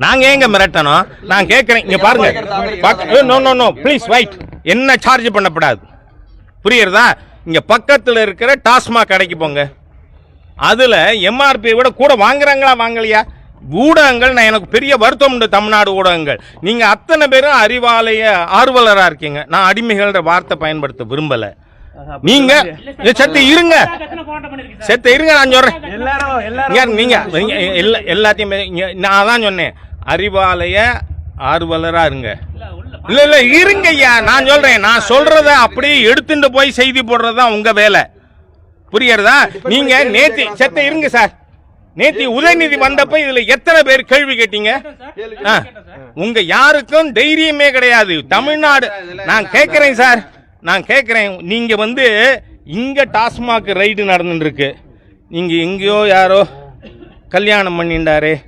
நாங்க ஏங்க மிரட்டணும்? நான் கேட்கறேன் இங்க பாருங்க. No no no please wait என்ன சார்ஜ் பண்ணப்படாது. புரியுறதா? இங்க பக்கத்துல இருக்கிற டாஸ்மாக் கடைக்கு போங்க. அதுல எம்ஆர்பி விட கூட வாங்குறாங்களா வாங்கலையா? ஊடகங்கள் நான் எனக்கு பெரிய வருத்தம் உண்டு தமிழ்நாடு ஊடகங்கள். நீங்க அத்தனை பேரும் அறிவாலய ஆர்வலரா இருக்கீங்க. நான் அடிமைகள்ன்ற வார்த்தை பயன்படுத்த விரும்பல. நீங்க செத்து இருங்க. செத்து இருங்க நான் சொல்றேன். நீங்க நீங்க எல்லா- எல்லாத்தையும் நான் தான் சொன்னேன். அறிவாலய ஆர்வலரா இருங்க. இல்ல இல்ல இருங்க ஐயா நான் சொல்றேன். நான் சொல்றத அப்படியே எடுத்துட்டு போய் செய்தி போடுறதுதான் உங்க வேலை. புரியுறதா நீங்க நேத்தி செத்த இருங்க சார். நேத்தி உதயநிதி வந்தப்ப இதுல எத்தனை பேர் கேள்வி கேட்டீங்க? ஆ, உங்க யாருக்கும் தைரியமே கிடையாது. தமிழ்நாடு நான் கேட்கிறேன் சார். நான் கேட்கிறேன். நீங்க வந்து இங்க டாஸ்மாக் ரைடு நடந்துட்டு இருக்கு. நீங்க எங்கேயோ யாரோ கல்யாணம் பண்ணிண்டாரே.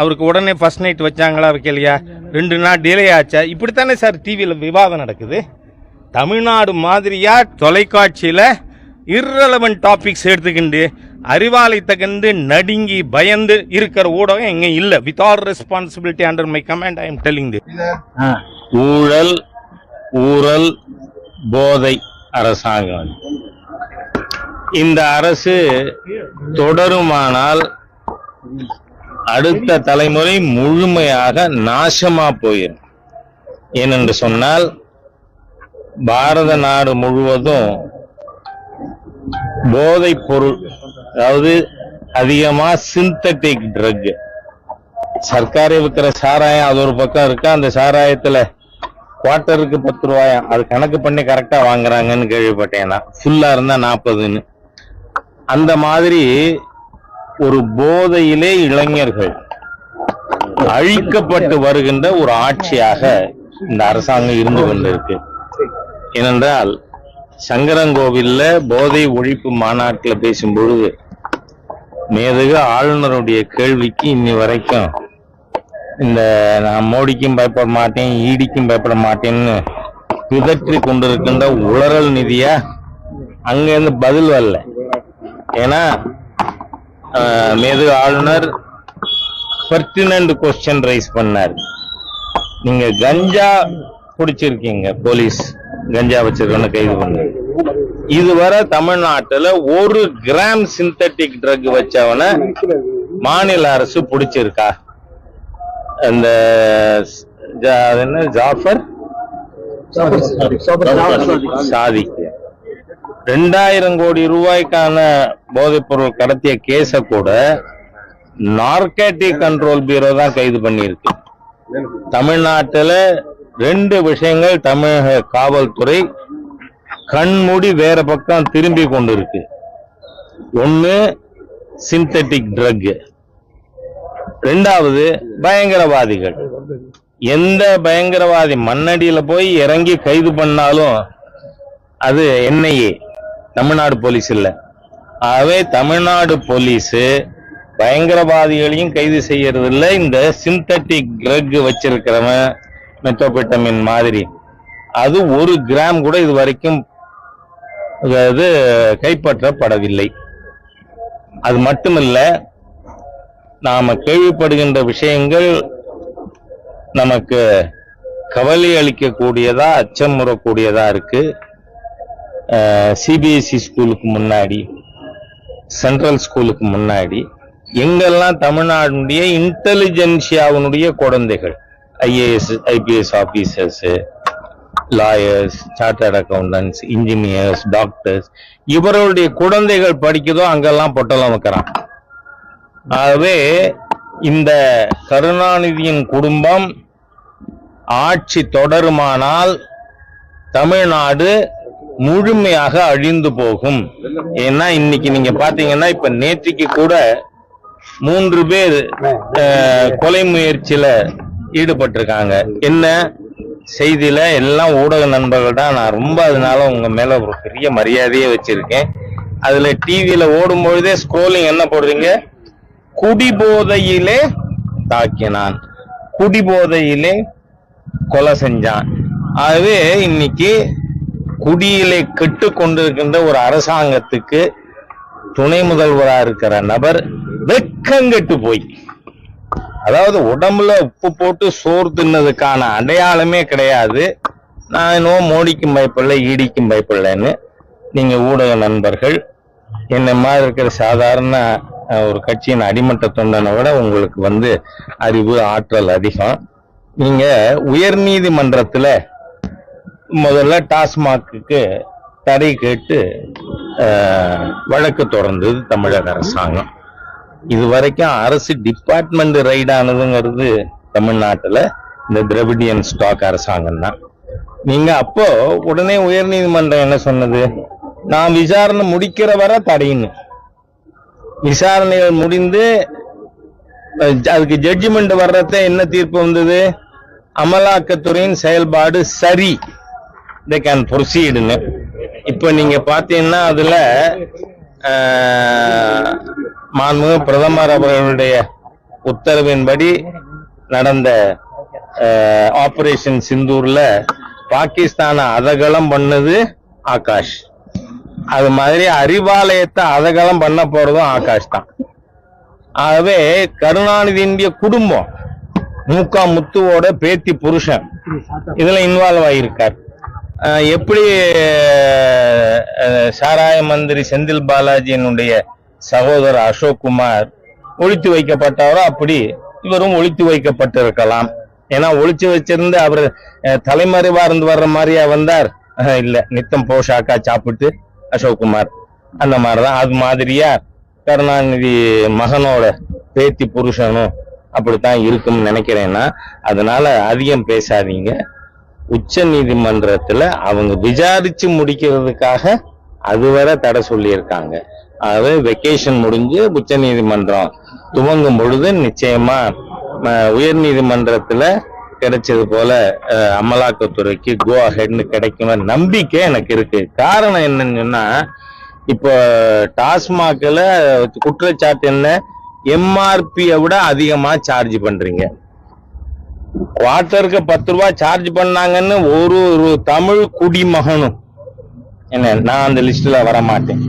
அவருக்கு உடனே ஃபர்ஸ்ட் நைட் வச்சாங்களா வைக்கலையா ரெண்டு நாள் டிலே ஆச்சா? இப்படித்தானே சார் டிவியில் விவாதம் நடக்குது. தமிழ்நாடு மாதிரியா தொலைக்காட்சியில் irrelevant டாபிக்ஸ் எடுத்துக்கிண்டு அறிவாலை தகந்து நடுங்கி பயந்து இருக்கிற ஊடகம் எங்க இல்ல. With all responsibility under my command I am telling the ஊழல் ஊழல் போதை அரசாங்கம். இந்த அரசு தொடருமானால் அடுத்த தலைமுறை முழுமையாக நாசமா போயிடும் ஏனென்று சொன்னால் பாரத நாடு முழுவதும் போதைப் பொருள் அதாவது அதிகமா சிந்தட்டிக் ட்ரக் சர்க்காரி விற்கிற சாராயம் அது ஒரு பக்கம் இருக்கா? அந்த சாராயத்துல குவார்ட்டருக்கு பத்து ரூபாயா? அது கணக்கு பண்ணி கரெக்டா வாங்குறாங்கன்னு கேள்விப்பட்டேன் நான். ஃபுல்லா இருந்தா நாற்பதுன்னு அந்த மாதிரி ஒரு போதையிலே இளைஞர்கள் அழிக்கப்பட்டு வருகின்ற ஒரு ஆட்சியாக இந்த அரசாங்கம் இருந்து கொண்டிருக்கு. ஏனென்றால் சங்கரங்கோவில்ல போதை ஒழிப்பு மாநாட்டில் பேசும் பொழுது மேதகு ஆளுநருடைய கேள்விக்கு இன்னி வரைக்கும் இந்த நான் மோடிக்கும் பயப்பட மாட்டேன் ஈடிக்கும் பயப்பட மாட்டேன்னு பிதற்றி கொண்டிருக்கின்ற உளறல் நிதியா அங்கேருந்து பதில் வரல. ஏன்னா மேதகு ஆளுநர் பர்டினன்ட் கொஸ்டின் ரைஸ் பண்ணார். நீங்க கஞ்சா பிடிச்சிருக்கீங்க போலீஸ் கஞ்சா வச்சிருக்கோன்னு கைது பண்ணு இதுவரை தமிழ்நாட்டுல ஒரு கிராம் சிந்தட்டிக் ட்ரக் வச்சவன மாநில அரசு பிடிச்சிருக்கா? அந்த என்ன ஜாஃபர்? சாதிக்கு ரெண்டாயிரம் கோடி ரூபாய்க்கான போதைப் பொருள் கடத்திய கேஸ கூட நார்கேட்டிக் கண்ட்ரோல் பியூரோ தான் கைது பண்ணியிருக்கு. தமிழ்நாட்டில் ரெண்டு விஷயங்கள் தமிழக காவல்துறை கண்மூடி வேற பக்கம் திரும்பி கொண்டு இருக்கு ஒன்று சிந்தட்டிக் ட்ரக் ரெண்டாவது பயங்கரவாதிகள். எந்த பயங்கரவாதி மண்ணடியில் போய் இறங்கி கைது பண்ணாலும் அது என்ஐஏ தமிழ்நாடு போலீஸ் இல்ல. ஆகவே தமிழ்நாடு போலீஸ் பயங்கரவாதிகளையும் கைது செய்யறது இந்த சிந்தட்டிக் ட்ரக் வச்சிருக்கிறவன் மெத்தோபிட்டமின் மாதிரி. அது ஒரு கிராம் கூட இது வரைக்கும் இது கைப்பற்றப்படவில்லை. அது மட்டுமல்ல நாம கேள்விப்படுகின்ற விஷயங்கள் நமக்கு கவலை அளிக்கக்கூடியதா அச்சமுறக்கூடியதா இருக்கு. சிபிஎஸ்சி ஸ்கூலுக்கு முன்னாடி சென்ட்ரல் ஸ்கூலுக்கு முன்னாடி எங்கெல்லாம் தமிழ்நாடுடைய இன்டெலிஜென்சியாவினுடைய குழந்தைகள் IAS IPS officers lawyers chartered accountants engineers doctors இவர்களுடைய குழந்தைகள் படிக்குதோ அங்கெல்லாம் பொட்டலம் வைக்கிறான். ஆகவே இந்த கருணாநிதியின் குடும்பம் ஆட்சி தொடருமானால் தமிழ்நாடு முழுமையாக அழிந்து போகும். ஏன்னா இன்னைக்கு நீங்க பாத்தீங்கன்னா இப்ப நேற்றுக்கு கூட மூன்று பேர் கொலை முயற்சியில ஈடுபட்டிருக்காங்க. என்ன செய்தியில? எல்லாம் ஊடக நண்பர்கள் தான். நான் ரொம்ப அதனால உங்க மேல ஒரு பெரிய மரியாதையே வச்சிருக்கேன். அதுல டிவியில ஓடும் பொழுதே ஸ்க்ரோலிங் என்ன போடுறீங்க? குடிபோதையிலே தாக்கினான். குடிபோதையிலே கொலை செஞ்சான். ஆகவே இன்னைக்கு குடியிலே கெட்டு கொண்டிருக்கின்ற ஒரு அரசாங்கத்துக்கு துணை முதல்வராக இருக்கிற நபர் வெக்கங்கெட்டு போய். அதாவது உடம்புல உப்பு போட்டு சோறு தின்னதுக்கான அடையாளமே கிடையாது. நான் இன்னும் மோடிக்கும் பயப்பில்லை ஈடிக்கும் பயப்பில்லைன்னு நீங்கள் ஊடக நண்பர்கள் என்ன மாதிரி இருக்கிற சாதாரண ஒரு கட்சியின் அடிமட்ட தொண்டனை விட உங்களுக்கு வந்து அறிவு ஆற்றல் அதிகம். நீங்கள் உயர்நீதிமன்றத்தில் முதல்ல டாஸ்மாக்கு தடை கேட்டு வழக்கு தொடர்ந்தது தமிழக அரசாங்கம். இது வரைக்கும் அரசு டிபார்ட்மெண்ட் ரைட் ஆனதுங்கிறது இந்த திரவிடியன் ஸ்டாக் அரசாங்கம் தான். நீங்க அப்போ உடனே உயர்நீதிமன்றம் என்ன சொன்னது? நான் விசாரணை முடிக்கிற வரை தடையின்னு விசாரணைகள் முடிந்து அதுக்கு ஜட்ஜ்மெண்ட் வர்றத என்ன தீர்ப்பு வந்தது? அமலாக்கத்துறையின் செயல்பாடு சரி. தே கேன் ப்ரொசீடுன்னு இப்போ நீங்கள் பார்த்தீங்கன்னா அதில் ஆஹ், மாண்புமிகு பிரதமர் அவர்களுடைய உத்தரவின்படி நடந்த ஆபரேஷன் சிந்தூர்ல பாகிஸ்தானை அதகலம் பண்ணது ஆகாஷ். அது மாதிரி அறிவாலயத்தை அதகலம் பண்ண போறதும் ஆகாஷ் தான். ஆகவே கருணாநிதியினுடைய குடும்பம் மூக்கா முத்துவோட பேத்தி புருஷன் இதுல இன்வால்வ் ஆகியிருக்கார் எப்படி சாராய மந்திரி செந்தில் பாலாஜியினுடைய சகோதரர் அசோக் குமார் ஒழித்து வைக்கப்பட்டாரோ அப்படி இவரும் ஒழித்து வைக்கப்பட்டிருக்கலாம். ஏன்னா ஒழிச்சு வச்சிருந்து அவர் அஹ், தலைமறைவா இருந்து வர்ற மாதிரியா வந்தார். இல்ல நித்தம் போஷாக்கா சாப்பிட்டு அசோக் குமார். அந்த மாதிரிதான். அது மாதிரியா கருணாநிதி மகனோட பேத்தி புருஷனும் அப்படித்தான் இருக்கும்னு நினைக்கிறேன்னா அதனால அதிகம் பேசாதீங்க. உச்ச நீதிமன்றத்துல அவங்க விசாரிச்சு முடிக்கிறதுக்காக அதுவரை தடை சொல்லியிருக்காங்க. அதாவது வெக்கேஷன் முடிஞ்சு உச்ச நீதிமன்றம் துவங்கும் பொழுது நிச்சயமா உயர் நீதிமன்றத்துல கிடைச்சது போல அமலாக்கத்துறைக்கு கோ அஹெட்னு கிடைக்கும் நம்பிக்கை எனக்கு இருக்கு. காரணம் என்னன்னு சொன்னா இப்போ டாஸ்மாக்ல குற்றச்சாட்டு என்ன? எம்ஆர்பியை விட அதிகமா சார்ஜ் பண்றீங்க. குவார்ட்டருக்கு பத்து ரூபா சார்ஜ் பண்ணாங்கன்னு ஒரு ஒரு தமிழ் குடிமகனும். என்ன நான் அந்த லிஸ்ட்ல வர மாட்டேன்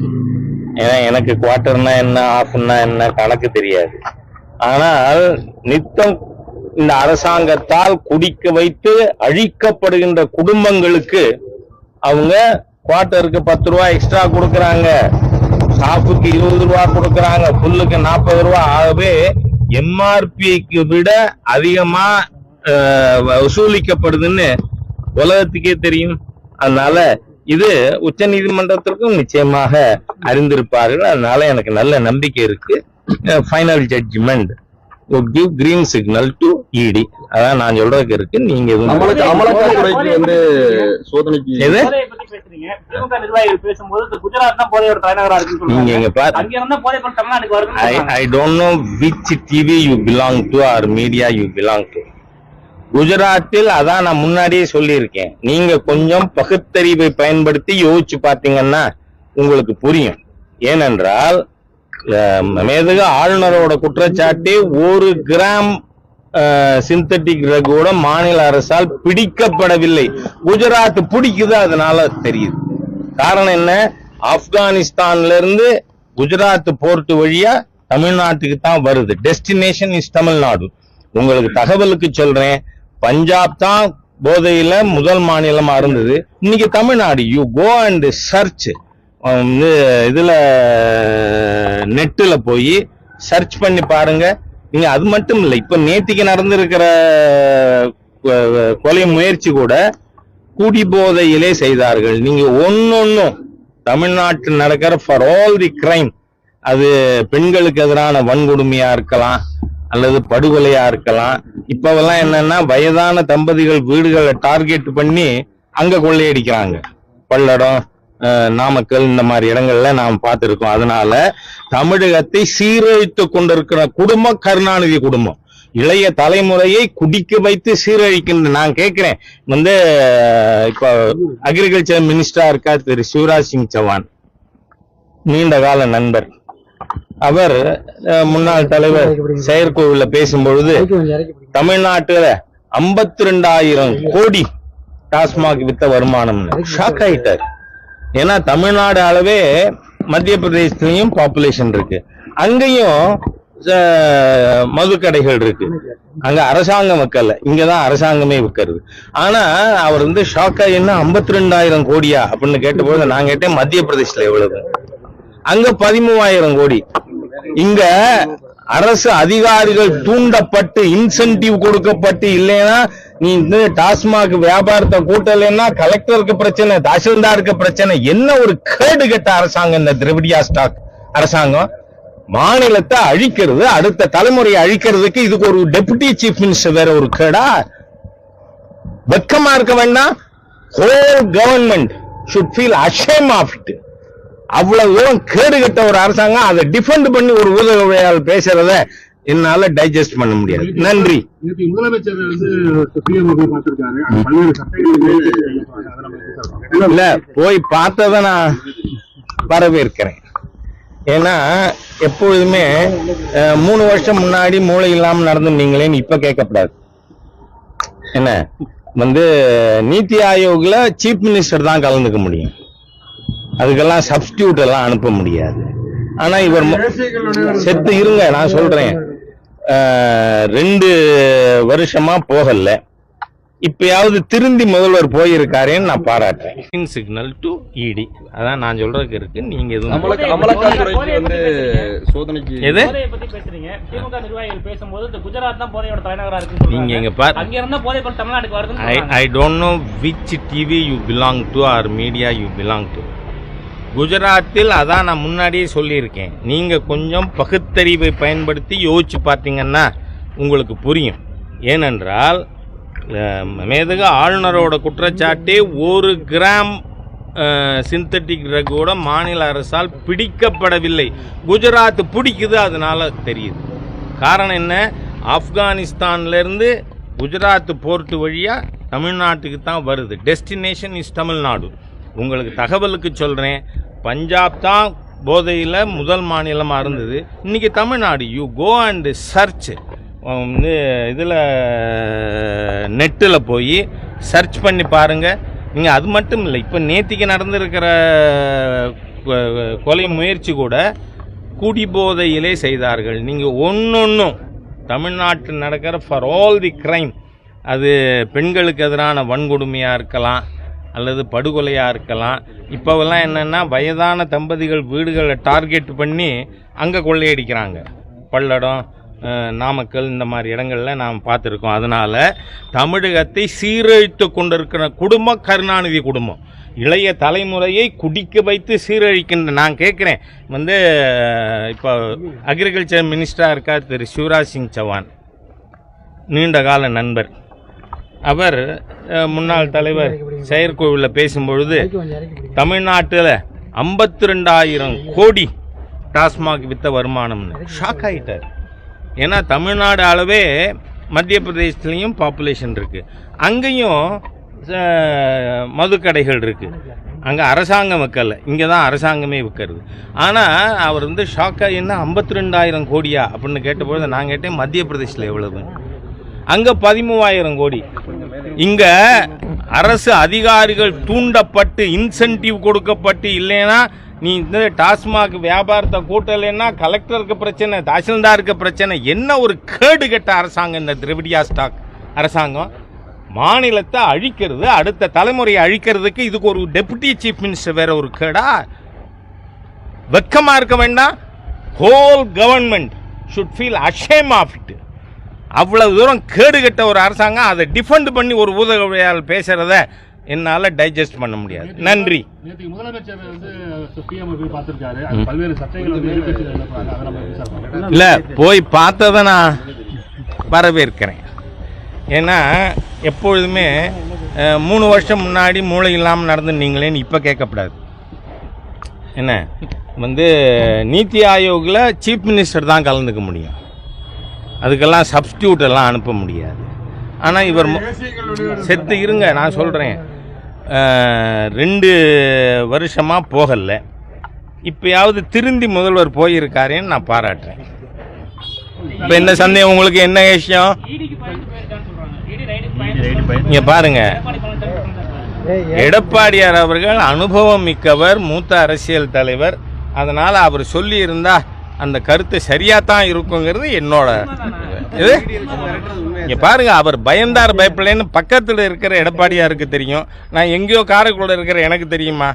ஏன்னா எனக்கு குவார்ட்டர்னா என்ன ஆஃப்னா என்ன கணக்கு தெரியாது. ஆனால் நித்தம் இந்த அரசாங்கத்தால் குடிக்க வைத்து அழிக்கப்படுகின்ற குடும்பங்களுக்கு அவங்க குவார்ட்டருக்கு பத்து ரூபா எக்ஸ்ட்ரா கொடுக்கறாங்க. சாப்புக்கு இருபது ரூபா கொடுக்கறாங்க. புல்லுக்கு நாற்பது ரூபா. ஆகவே எம்ஆர்பிக்கு விட அதிகமா வசூலிக்கப்படுதுன்னு உலகத்துக்கே தெரியும். அதனால இது உச்ச நீதிமன்றத்திற்கும் நிச்சயமாக அறிந்திருப்பார்கள். அதனால எனக்கு நல்ல நம்பிக்கை இருக்கு. Final judgment give green signal to ED அதான் நான் சொல்றதுக்கு இருக்கு. நீங்க அமலாக்கத்துறைக்கு வந்து சோதனைக்கு எது? நீங்க இங்க பாரு. அங்க இருந்தா போதை பொருள் தமிழ்நாட்டுக்கு வருதுன்னு I, சொல்றாங்க. I don't know which TV குஜராத்தில் அதான் நான் முன்னாடியே சொல்லியிருக்கேன். நீங்க கொஞ்சம் பகுத்தறிவை பயன்படுத்தி யோசிச்சு பார்த்தீங்கன்னா உங்களுக்கு புரியும். ஏனென்றால் மேதக ஆளுநரோட குற்றச்சாட்டு ஒரு கிராம் சிந்தட்டிக் கூட மாநில அரசால் பிடிக்கப்படவில்லை. குஜராத் பிடிக்குது அதனால தெரியுது. காரணம் என்ன? ஆப்கானிஸ்தான்ல இருந்து குஜராத் போர்ட் வழியா தமிழ்நாட்டுக்கு தான் வருது. டெஸ்டினேஷன் இஸ் தமிழ்நாடு உங்களுக்கு தகவலுக்கு சொல்றேன். பஞ்சாப் தான் போதையில முதல் மாநிலமா இருந்தது. இன்னைக்கு Tamil Nadu you go and search வந்து இதுல நெட்டுல போய் சர்ச் பண்ணி பாருங்க. நீங்க அது மட்டும் இல்லை இப்ப நேத்திக்கு நடந்திருக்கிற கொலை முயற்சி கூட குடிபோதையிலே செய்தார்கள். நீங்க ஒன்னொன்னும் தமிழ்நாட்டில் நடக்கிற ஃபார் ஆல் தி கிரைம் அது பெண்களுக்கு எதிரான வன்கொடுமையா இருக்கலாம் அல்லது படுகொலையா இருக்கலாம். இப்பவெல்லாம் என்னன்னா வயதான தம்பதிகள் வீடுகளை டார்கெட் பண்ணி அங்க கொள்ளையடிக்கிறாங்க. பல்லடம் நாமக்கல் இந்த மாதிரி இடங்கள்ல நாம் பார்த்திருக்கோம். அதனால தமிழகத்தை சீரழித்து கொண்டிருக்கிற குடும்பம் கருணாநிதி குடும்பம். இளைய தலைமுறையை குடிக்க வைத்து சீரழிக்கின்ற நான் கேட்கிறேன். வந்து இப்போ இப்ப அக்ரிகல்ச்சர் மினிஸ்டரா இருக்கா திரு சிவராஜ் சிங் சவான். நீண்ட கால நண்பர். அவர் முன்னாள் தலைவர் செயற்கோவில்ல பேசும்பொழுது தமிழ்நாட்டுல ஐம்பத்தி ரெண்டாயிரம் கோடி டாஸ்மாக் வித்த வருமானம். ஷாக் ஆயிட்டார். ஏன்னா தமிழ்நாடு அளவே மத்திய பிரதேசத்துலயும் பாப்புலேஷன் இருக்கு. அங்கேயும் அஹ், மதுக்கடைகள் இருக்கு. அங்க அரசாங்கம் வைக்கல. இங்கதான் அரசாங்கமே விற்கிறது. ஆனா அவர் வந்து ஷாக்கா என்ன ஐம்பத்தி ரெண்டாயிரம் கோடியா? அப்படின்னு கேட்டபோது நான் கேட்டேன் மத்திய பிரதேசல எவ்வளவு? அங்க பதிமூவாயிரம் கோடி. இங்க அரசு அதிகாரிகள் தூண்டப்பட்டு இன்சென்டிவ் கொடுக்கப்பட்டு இல்லைன்னா நீ இந்த டாஸ்மாக் வியாபாரத்தை கூட்டலைன்னா கலெக்டருக்கு பிரச்சனை தாசில்தாருக்கு பிரச்சனை என்ன ஒரு கேடு கெட்ட அரசாங்கம் இந்த திரவிடியா ஸ்டாக் அரசாங்கம்? மாநிலத்தை அழிக்கிறது அடுத்த தலைமுறையை அழிக்கிறதுக்கு இதுக்கு ஒரு டெபுட்டி சீஃப் மினிஸ்டர் வேற ஒரு கேடா? வெக்கமா இருக்க வேண்டாம். Whole government should feel ashamed of it அவ்வளவு தூரம் கேடு கட்ட ஒரு அரசாங்கம் அதை டிஃபெண்ட் பண்ணி ஒரு ஊடகவியாளர் பேசுறத என்னால டைஜஸ்ட் பண்ண முடியாது. நன்றி. முதலமைச்சர் வந்து? இல்ல போய் பார்த்ததை நான் வரவேற்கிறேன். ஏன்னா எப்பொழுதுமே மூணு வருஷம் முன்னாடி மூளை இல்லாம நடந்துனீங்களேன்னு இப்ப கேட்கக்கூடாது என்ன? வந்து நீத்தி ஆயோக்ல சீஃப் மினிஸ்டர் தான் கலந்துக்க முடியும். அதுக்கெல்லாம் சப்ஸ்டியூட் எல்லாம் அனுப்ப முடியாது. ஆனா இவர் செத்து இருங்க நான் சொல்றேன். ரெண்டு வருஷமா போகல. இப்பயாவது திருந்தி முதல்வர் போயிருக்காரேன்னு நான் பாராட்டுறேன். சிக்னல் டு இடி அதான் நான் சொல்றதுக்கு இருக்கு. நீங்க எதுவும் வந்து சோதனைக்கு எது? பேசுறீங்க. திமுக நிர்வாகிகள் பேசும்போது இந்த குஜராத் தான் போதையோட தலைநகரா இருக்குன்னு நீங்க. இங்க பார் அங்க இருந்தா போதை பொருள் தமிழ்நாட்டுக்கு ஐ சொல்றாங்க. I don't know which TV you belong to or media you belong to குஜராத்தில் அதான் நான் முன்னாடியே சொல்லியிருக்கேன். நீங்கள் கொஞ்சம் பகுத்தறிவை பயன்படுத்தி யோசிச்சு பார்த்தீங்கன்னா உங்களுக்கு புரியும். ஏனென்றால் மேதக ஆளுநரோட குற்றச்சாட்டே ஒரு கிராம் சிந்தட்டிக் ட்ரக்கோட மாநில அரசால் பிடிக்கப்படவில்லை. குஜராத் பிடிக்குது அதனால் தெரியுது. காரணம் என்ன? ஆப்கானிஸ்தான்லேருந்து குஜராத் போர்ட்டு வழியாக தமிழ்நாட்டுக்கு தான் வருது. டெஸ்டினேஷன் இஸ் தமிழ்நாடு உங்களுக்கு தகவலுக்கு சொல்கிறேன் பஞ்சாப் தான் போதையில் முதல் மாநிலமாக இருந்தது. இன்னைக்கு Tamil Nadu you go and search வந்து இதில் நெட்டில் போய் சர்ச் பண்ணி பாருங்கள் நீங்கள் அது மட்டும் இல்லை இப்போ நேத்திக்கு நடந்திருக்கிற கொலை முயற்சி கூட குடிபோதையிலே செய்தார்கள். நீங்கள் ஒன்றொன்றும் தமிழ்நாட்டில் நடக்கிற ஃபார் ஆல் தி க்ரைம் அது பெண்களுக்கு எதிரான வன்கொடுமையாக இருக்கலாம். அல்லது படுகொலையாக இருக்கலாம். இப்போவெல்லாம் என்னென்னா வயதான தம்பதிகள் வீடுகளை டார்கெட் பண்ணி அங்கே கொள்ளையடிக்கிறாங்க. பல்லடம் நாமக்கல் இந்த மாதிரி இடங்களில் நாம் பார்த்துருக்கோம். அதனால் தமிழகத்தை சீரழித்து கொண்டிருக்கிற குடும்பம் கருணாநிதி குடும்பம். இளைய தலைமுறையை குடிக்க வைத்து சீரழிக்கின்ற நான் கேட்குறேன். வந்து இப்போ அக்ரிகல்ச்சர் மினிஸ்டராக இருக்கார் திரு சிவராஜ் சிங் சவான். நீண்ட கால நண்பர். அவர் முன்னாள் தலைவர் செயற்கோவிலில் பேசும்பொழுது தமிழ்நாட்டில் ஐம்பத்தி ரெண்டாயிரம் கோடி டாஸ்மாக் வித்த வருமானம்னு ஷாக் ஆகிட்டார் ஏன்னா தமிழ்நாடு அளவே மத்திய பிரதேசத்துலேயும் பாப்புலேஷன் இருக்குது அங்கேயும் மதுக்கடைகள் இருக்குது அங்கே அரசாங்கம் வைக்கல. இங்கே தான் அரசாங்கமே விற்கிறது ஆனால் அவர் வந்து ஷாக்காக என்ன ஐம்பத்தி ரெண்டாயிரம் கோடியா? அப்படின்னு கேட்டபொழுது நான் கேட்டேன் மத்திய பிரதேசில் எவ்வளவு அங்கே பதிமூவாயிரம் கோடி. இங்கே அரசு அதிகாரிகள் தூண்டப்பட்டு இன்சென்டிவ் கொடுக்கப்பட்டு இல்லைன்னா நீ இந்த டாஸ்மாக் வியாபாரத்தை கூட்டலைன்னா கலெக்டருக்கு பிரச்சனை தாசில்தாருக்கு பிரச்சனை என்ன ஒரு கேடு கெட்ட அரசாங்கம் இந்த திரவிடியா ஸ்டாக் அரசாங்கம்? மாநிலத்தை அழிக்கிறது அடுத்த தலைமுறையை அழிக்கிறதுக்கு இதுக்கு ஒரு டெபுட்டி சீஃப் மினிஸ்டர் வேற ஒரு கேடா? வெக்கமாக இருக்க வேண்டாம். Whole government should feel ashamed of it அவ்வளவு தூரம் கேடு கெட்ட ஒரு அரசாங்கம் அதை டிஃபெண்ட் பண்ணி ஒரு ஊடகவியாளர் பேசுறத என்னால் டைஜஸ்ட் பண்ண முடியாது. நன்றி? இல்லை போய் பார்த்ததை நான் வரவேற்கிறேன். ஏன்னா எப்பொழுதுமே மூணு வருஷம் முன்னாடி மூளை இல்லாமல் நடந்துனீங்களேன்னு இப்போ கேட்கக்கூடாது என்ன? வந்து நீத்தி ஆயோகில் சீஃப் மினிஸ்டர் தான் கலந்துக்க முடியும். அதுக்கெல்லாம் சப்ஸ்டியூட் எல்லாம் அனுப்ப முடியாது. ஆனால் இவர் மு- செத்து இருங்க நான் சொல்கிறேன் ரெண்டு வருஷமாக போகலை. இப்போயாவது திருந்தி முதல்வர் போயிருக்காருன்னு நான் பாராட்டுறேன். இப்போ என்ன சந்தேகம் உங்களுக்கு என்ன விஷயம்? இங்கே பாருங்க. எடப்பாடியார் அவர்கள் அனுபவம் மிக்கவர் மூத்த அரசியல் தலைவர். அதனால் அவர் சொல்லியிருந்தா அந்த கருத்து சரியாக தான் இருக்குங்கிறது என்னோட இது. இங்கே பாருங்க அவர் பயந்தார் பயப்படலைன்னு பக்கத்தில் இருக்கிற எடப்பாடியாருக்கு தெரியும். நான் எங்கேயோ காரைக்குள்ள இருக்கிற எனக்கு தெரியுமா?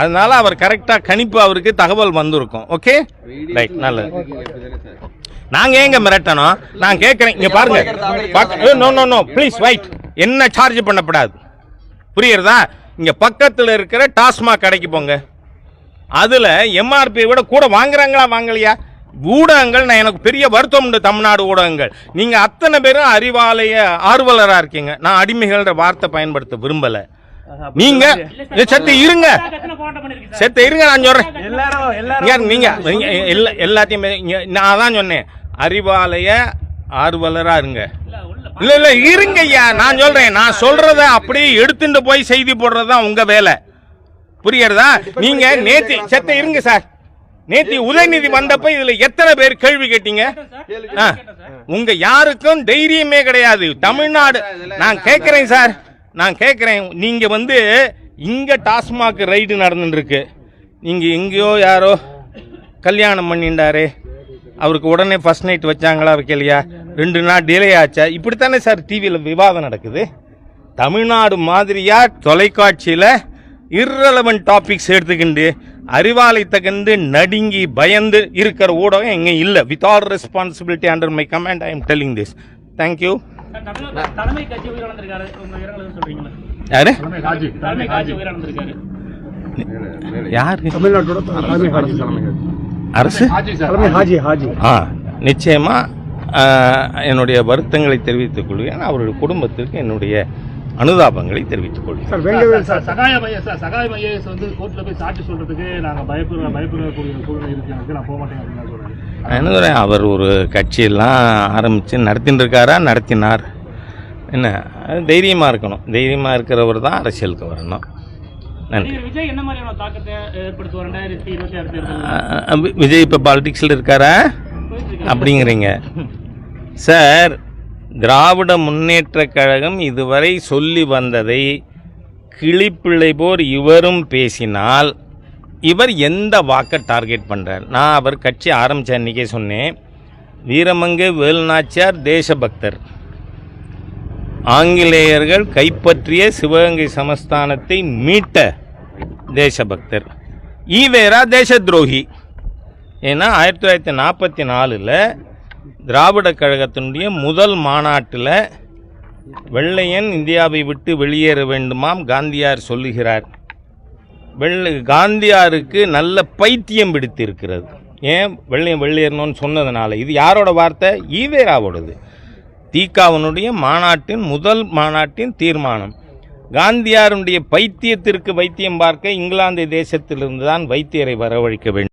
அதனால அவர் கரெக்டாக கணிப்பு அவருக்கு தகவல் வந்திருக்கும். ஓகே ரைட் நல்லது. நாங்க ஏங்க மிரட்டணும்? நான் கேட்குறேன் இங்கே பாருங்க. No no no please wait என்ன சார்ஜ் பண்ணப்படாது? புரியுறதா? இங்கே பக்கத்தில் இருக்கிற டாஸ்மாக் கடைக்கு போங்க. அதுல எம்ஆர்பி விட கூட வாங்குறாங்களா வாங்கலையா? ஊடகங்கள் நான் எனக்கு பெரிய வருத்தம் உண்டு தமிழ்நாடு ஊடகங்கள். நீங்க அத்தனை பேரும் அறிவாலய ஆர்வலரா இருக்கீங்க. நான் அடிமைகள்ன்ற வார்த்தை பயன்படுத்த விரும்பல. நீங்க செத்து இருங்க. செத்து இருங்க நான் சொல்றேன். நீங்க நீங்க எல்லா எல்லாத்தையுமே நான் அதான் சொன்னேன். அறிவாலய ஆர்வலரா இருங்க. இல்ல இல்ல இருங்க ஐயா நான் சொல்றேன். நான் சொல்றத அப்படியே எடுத்துட்டு போய் செய்தி போடுறது தான் உங்க வேலை. புரியுறதா நீங்க நேத்தி செத்த இருங்க சார். நேத்தி உதயநிதி வந்தப்ப இதுல எத்தனை பேர் கேள்வி கேட்டீங்க? ஆ, உங்க யாருக்கும் தைரியமே கிடையாது. தமிழ்நாடு நான் கேட்கிறேன் சார். நான் கேட்கிறேன். நீங்க வந்து இங்க டாஸ்மாக் ரைடு நடந்துட்டு இருக்கு நீங்க எங்கேயோ யாரோ கல்யாணம் பண்ணிண்டாரே. அவருக்கு உடனே ஃபர்ஸ்ட் நைட் வச்சாங்களா வைக்கலையா? ரெண்டு நாள் டிலே ஆச்சா? இப்படித்தானே சார் டிவியில் விவாதம் நடக்குது. தமிழ்நாடு மாதிரியா தொலைக்காட்சியில் irrelevant டாபிக்ஸ் எடுத்துக்கிண்டு அறிவாலயத்தை கண்டு நடுங்கி பயந்து இருக்கிற ஊடகம் எங்க இல்லை. With all responsibility under my command I am telling this thank you யாரு? யாரு? அரசு. ஆ நிச்சயமா ஆ, என்னுடைய வருத்தங்களை தெரிவித்துக் கொள்கிறேன். அவருடைய குடும்பத்திற்கு என்னுடைய அனுதாபங்களை தெரிவித்துக் கொள்கிறேன். அவர் ஒரு கட்சியெல்லாம் ஆரம்பித்து நடத்தின்னு இருக்காரா நடத்தினார். என்ன? அது தைரியமாக இருக்கணும். தைரியமாக இருக்கிறவர் தான் அரசியலுக்கு வரணும் நன்றி. விஜய் இப்போ பாலிடிக்ஸில் இருக்காரா. அப்படிங்கிறீங்க. சார் திராவிட முன்னேற்றக் கழகம் இதுவரை சொல்லி வந்ததை கிளிப்பிள்ளை போர் இவரும் பேசினால் இவர் எந்த வாக்கை டார்கெட் பண்ணுறார் நான் அவர் கட்சி ஆரம்பித்த அன்றைக்கே சொன்னேன். வீரமங்கை வேலுநாச்சியார் தேசபக்தர். ஆங்கிலேயர்கள் கைப்பற்றிய சிவகங்கை சமஸ்தானத்தை மீட்ட தேசபக்தர். ஈவேரா தேச துரோகி ஏன்னா ஆயிரத்தி தொள்ளாயிரத்தி நாற்பத்தி நாலில் திராவிட கழகத்தினுடைய முதல் மாநாட்டில் வெள்ளையன் இந்தியாவை விட்டு வெளியேற வேண்டுமாம் காந்தியார் சொல்லுகிறார். வெள்ளை காந்தியாருக்கு நல்ல பைத்தியம் பிடித்திருக்கிறது. ஏன்? வெள்ளையன் வெளியேறணும்னு சொன்னதுனால. இது யாரோட வார்த்தை? ஈவேராவோடது. தீகாவினுடைய மாநாட்டின் முதல் மாநாட்டின் தீர்மானம். காந்தியாருடைய பைத்தியத்திற்கு வைத்தியம் பார்க்க இங்கிலாந்து தேசத்திலிருந்து தான் வைத்தியரை வரவழைக்க வேண்டும்.